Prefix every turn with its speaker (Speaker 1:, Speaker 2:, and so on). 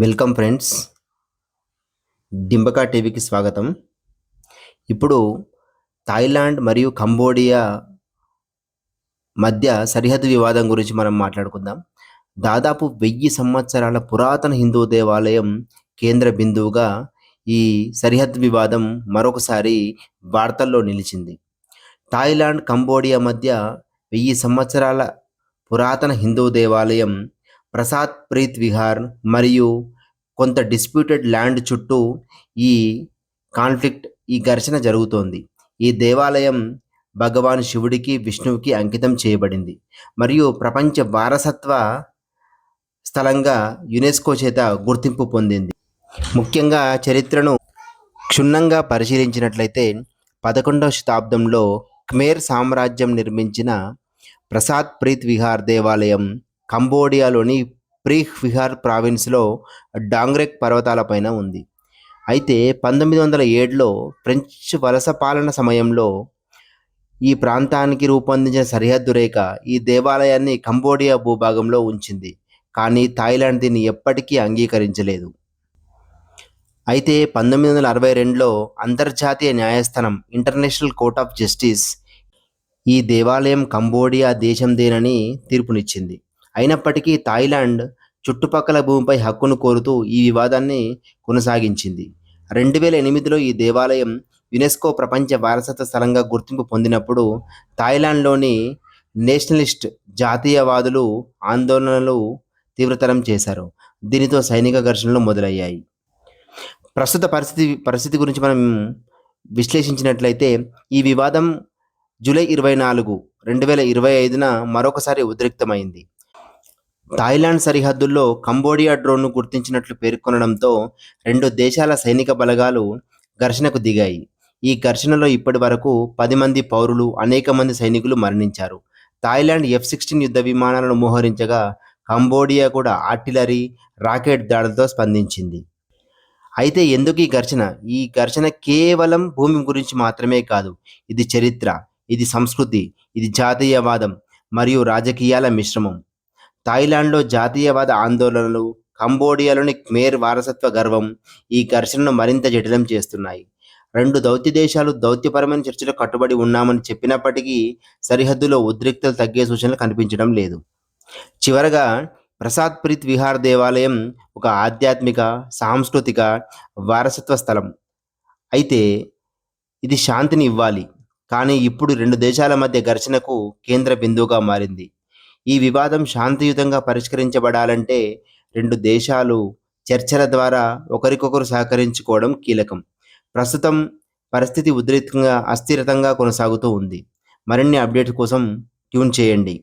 Speaker 1: Welcome friends. డింబకా టీవీకి స్వాగతం. ఇప్పుడు థాయిలాండ్ మరియు కంబోడియా మధ్య సరిహద్దు వివాదం గురించి మనం మాట్లాడుకుందాం. దాదాపు వెయ్యి సంవత్సరాల పురాతన హిందూ దేవాలయం కేంద్ర బిందువుగా ఈ సరిహద్దు వివాదం మరొకసారి వార్తల్లో నిలిచింది. థాయిలాండ్ కంబోడియా మధ్య వెయ్యి సంవత్సరాల పురాతన హిందూ దేవాలయం ప్రసాద్ ప్రీత్ విహార్ మరియు కొంత డిస్ప్యూటెడ్ ల్యాండ్ చుట్టూ ఈ కాన్ఫ్లిక్ట్ ఈ ఘర్షణ జరుగుతోంది. ఈ దేవాలయం భగవాన్ శివుడికి విష్ణువుకి అంకితం చేయబడింది. మరియు ప్రపంచ వారసత్వ స్థలంగా యునెస్కో చేత గుర్తింపు పొందింది. ముఖ్యంగా చరిత్రను క్షుణ్ణంగా పరిశీలించినట్లయితే పదకొండవ శతాబ్దంలో క్మేర్ సామ్రాజ్యం నిర్మించిన ప్రసాద్ ప్రీత్ విహార్ దేవాలయం కంబోడియాలోని ప్రీహ్ విహార్ ప్రావిన్స్లో డాంగ్రెక్ పర్వతాలపైన ఉంది. అయితే పంతొమ్మిది వందల ఏడులో ఫ్రెంచ్ వలస పాలన సమయంలో ఈ ప్రాంతానికి రూపొందించిన సరిహద్దు రేఖ ఈ దేవాలయాన్ని కంబోడియా భూభాగంలో ఉంచింది. కానీ థాయిలాండ్ దీన్ని ఎప్పటికీ అంగీకరించలేదు. అయితే పంతొమ్మిది వందల అరవై రెండులో అంతర్జాతీయ న్యాయస్థానం ఇంటర్నేషనల్ కోర్ట్ ఆఫ్ జస్టిస్ ఈ దేవాలయం కంబోడియా దేశం దేనని తీర్పునిచ్చింది. అయినప్పటికీ థాయిలాండ్ చుట్టుపక్కల భూమిపై హక్కును కోరుతూ ఈ వివాదాన్ని కొనసాగించింది. రెండు వేల ఎనిమిదిలో ఈ దేవాలయం యునెస్కో ప్రపంచ వారసత్వ స్థలంగా గుర్తింపు పొందినప్పుడు థాయిలాండ్లోని నేషనలిస్ట్ జాతీయవాదులు ఆందోళనలు తీవ్రతరం చేశారు. దీనితో సైనిక ఘర్షణలు మొదలయ్యాయి. ప్రస్తుత పరిస్థితి పరిస్థితి గురించి మనం విశ్లేషించినట్లయితే ఈ వివాదం జూలై ఇరవై నాలుగు రెండు వేల ఇరవై ఐదున మరొకసారి ఉద్రిక్తమైంది. థాయిలాండ్ సరిహద్దుల్లో కంబోడియా డ్రోన్ను గుర్తించినట్లు పేర్కొనడంతో రెండు దేశాల సైనిక బలగాలు ఘర్షణకు దిగాయి. ఈ ఘర్షణలో ఇప్పటి వరకు పది మంది పౌరులు అనేక మంది సైనికులు మరణించారు. థాయిలాండ్ ఎఫ్ సిక్స్టీన్ యుద్ధ విమానాలను మోహరించగా కంబోడియా కూడా ఆర్టిలరీ రాకెట్ దాడులతో స్పందించింది. అయితే ఎందుకు ఈ ఘర్షణ? ఈ ఘర్షణ కేవలం భూమి గురించి మాత్రమే కాదు ఇది చరిత్ర ఇది సంస్కృతి ఇది జాతీయవాదం మరియు రాజకీయాల మిశ్రమం. థాయిలాండ్లో జాతీయవాద ఆందోళనలు కంబోడియాలోని క్మేర్ వారసత్వ గర్వం ఈ ఘర్షణను మరింత జటిలం చేస్తున్నాయి. రెండు దౌత్య దేశాలు దౌత్యపరమైన చర్చలు కట్టుబడి ఉన్నామని చెప్పినప్పటికీ సరిహద్దులో ఉద్రిక్తలు తగ్గే సూచనలు కనిపించడం లేదు. చివరగా ప్రసాద్ ప్రీత్ విహార్ దేవాలయం ఒక ఆధ్యాత్మిక సాంస్కృతిక వారసత్వ స్థలం. అయితే ఇది శాంతిని ఇవ్వాలి. కానీ ఇప్పుడు రెండు దేశాల మధ్య ఘర్షణకు కేంద్ర బిందువుగా మారింది. ఈ వివాదం శాంతియుతంగా పరిష్కరించబడాలంటే రెండు దేశాలు చర్చల ద్వారా ఒకరికొకరు సహకరించుకోవడం కీలకం. ప్రస్తుతం పరిస్థితి ఉద్రిక్తంగా అస్థిరతంగా కొనసాగుతూ ఉంది. మరిన్ని అప్డేట్స్ కోసం ట్యూన్ చేయండి.